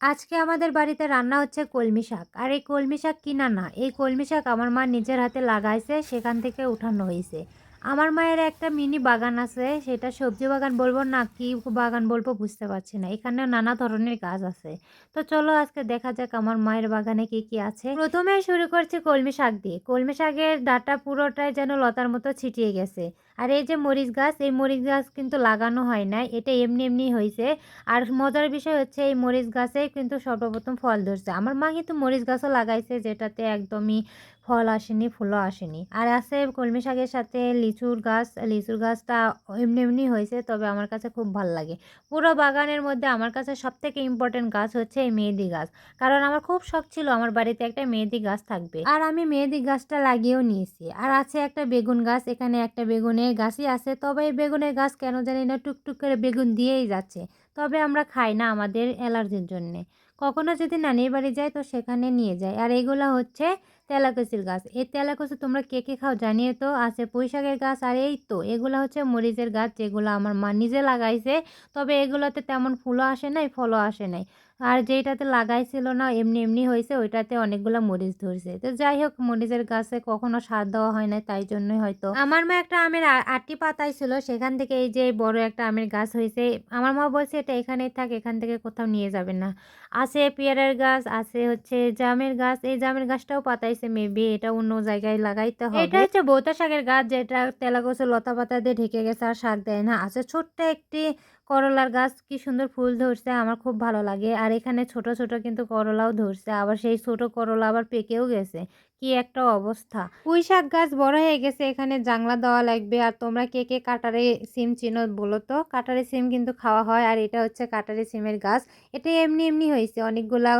আজকে আমাদের বাড়িতে রান্না হচ্ছে কলমি শাক। আর এই কলমি শাক কিনা না। এই কলমি শাক আমার মা নিজের হাতে লাগাইছে, সেখান থেকে উঠানো হয়েছে আমার মায়ের একটা মিনি বাগান আছে, সেটা সবজি বাগান বলব না কি বাগান বলব বুঝতে পারছি না। এখানে নানা ধরনের গাছ আছে। তো চলো আজকে দেখা যাক আমার মায়ের বাগানে কি কি আছে। প্রথমে শুরু করছি কলমি শাক দিয়ে। কলমি শাকের ডাটা পুরোটাই যেন লতার মতো ছিটিয়ে গেছে। আর এই যে মরিচ গাছ, এই মরিচ গাছ কিন্তু লাগানো হয় না এটা এমনি এমনি হয়েছে আর মজার বিষয় হচ্ছে এই মরিচ গাছে কিন্তু সর্বপ্রথম ফল ধরছে। আমার মা কিন্তু মরিচ গাছও লাগাইছে, যেটাতে একদমই ফল আসেনি, ফুলও আসেনি। আর আছে কলমি শাকের সাথে লিচুর গাছ, লিচুর গাছটা এমনি এমনি হয়েছে তবে আমার কাছে খুব ভালো লাগে। পুরো বাগানের মধ্যে আমার কাছে সবথেকে ইম্পর্টেন্ট গাছ হচ্ছে এই মেহেদি গাছ। কারণ আমার খুব শখ ছিল আমার বাড়িতে একটা মেহেদি গাছ থাকবে। আর আমি মেহেদি গাছটা লাগিয়েও নিয়েছি। আর আছে একটা বেগুন গাছ, এখানে একটা বেগুনের গাছই আছে, তবে এই বেগুনের গাছ কেন জানি না, টুকটুক করে বেগুন দিয়েই যাচ্ছে। তবে আমরা খাই না আমাদের অ্যালার্জির জন্যে। কখনো যদি নানির বাড়ি যাই তো সেখানে নিয়ে যায় আর এগুলো হচ্ছে তেলাকুচির গাছ। এই তেলাকুচি তোমরা কে কে খাও জানিয়ে তো আছে। পুঁই শাকের গাছ আর এই তো, এগুলো হচ্ছে মরিচের গাছ যেগুলো আমার মা নিজে লাগাইছে। তবে এগুলোতে তেমন ফুলও আসে নাই, ফলও আসে নাই। আর যেটাতে লাগাইছিল না, এমনি এমনি হয়েছে ওইটাতে অনেকগুলো মরিচ ধরছে। তো যাই হোক, মরিচের গাছে কখনো সার দেওয়া হয় না তাই জন্যই হয়তো। আমার মা একটা আমের আটটি পাতাই ছিল, সেখান থেকে এই যে বড় একটা আমের গাছ হয়েছে আমার মা বলছে এটা এখানেই থাক, এখান থেকে কোথাও নিয়ে যাবে না। আছে পেয়ারার গাছ, আছে হচ্ছে জামের গাছ, এই জামের গাছটাও পাতাইছে মেবি এটা অন্য জায়গায় লাগাইতে হবে। এটা হচ্ছে বৌতা শাকের গাছ যেটা তেলাগোছে লতা পাতা দিয়ে ঢেকে গেছে আর শাক দেয় না। আছে ছোট্ট একটি করলার গাছ কি সুন্দর ফুল ধরছে, আমার খুব ভালো লাগে। আর এখানে ছোট ছোট কিন্তু করলাও ধরছে, আবার সেই ছোট করলা আবার পেকেও গেছে। কি একটা অবস্থা। পুঁই শাক গাছ বড় হয়ে গেছে, এখানে জাংলা দেওয়া লাগবে। আর তোমরা কে কে কাটারে সিম চিনো বলো তো? কাটারে সিম কিন্তু খাওয়া হয়, আর এটা হচ্ছে কাটারে সিমের গাছ। এটা এমনি এমনি হয়েছে, অনেকগুলা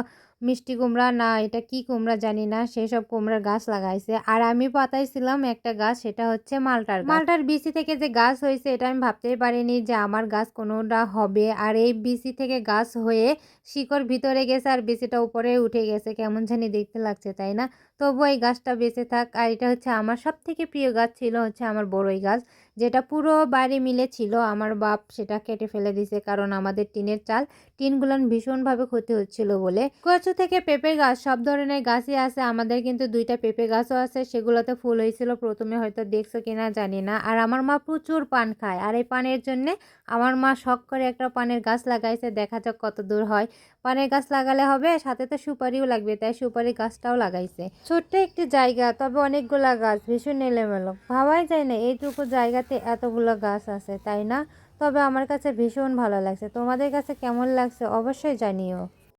মিষ্টি কুমড়া, না, এটা কি কুমড়া জানি না সেই সব কুমড়ার গাছ লাগাইছে। আর আমি পাতাইছিলাম একটা গাছ, সেটা হচ্ছে মালটার মালটার বিসি থেকে যে গাছ হয়েছে, এটা আমি ভাবতেই পারিনি যে আমার গাছ কোনোটা হবে। আর এই বিসি থেকে গাছ হয়ে শিকড় ভিতরে গেছে, আর বিসিটা উপরে উঠে গেছে, কেমন জানি দেখতে লাগছে, তাই না? তবু এই গাছটা বেঁচে থাক। আর এটা হচ্ছে আমার সব থেকে প্রিয় গাছ ছিল হচ্ছে আমার বড়ই গাছ, যেটা পুরো বাড়ি মিলে ছিল। আমার বাপ সেটা কেটে ফেলে দিয়েছে কারণ আমাদের টিনের চাল টিনগুলান ভীষণভাবে ক্ষতি হচ্ছিল বলে। কচু থেকে পেঁপে গাছ, সব ধরনের গাছই আছে। আমাদের কিন্তু দুইটা পেঁপে গাছও আছে, সেগুলোতে ফুল হয়েছিল। প্রথমে হয়তো দেখছ কিনা জানি না। আর আমার মা প্রচুর পান খায়। আর এই পানের জন্যে আমার মা শখ করে একটা পানের গাছ লাগাইছে। দেখা যাক কত দূর হয়। পানের গাছ লাগালে হবে, সাথে তো সুপারিও লাগবে, তাই সুপারি গাছটাও লাগাইছে। ছোট্ট একটি জায়গা, তবে অনেকগুলো গাছ, ভীষণ এলোমেলো। ভাবাই যায় না, এইটুকু জায়গাতে এতগুলো গাছ আছে, তাই না? তবে আমার কাছে ভীষণ ভালো লাগছে। তোমাদের কাছে কেমন লাগছে অবশ্যই জানিও।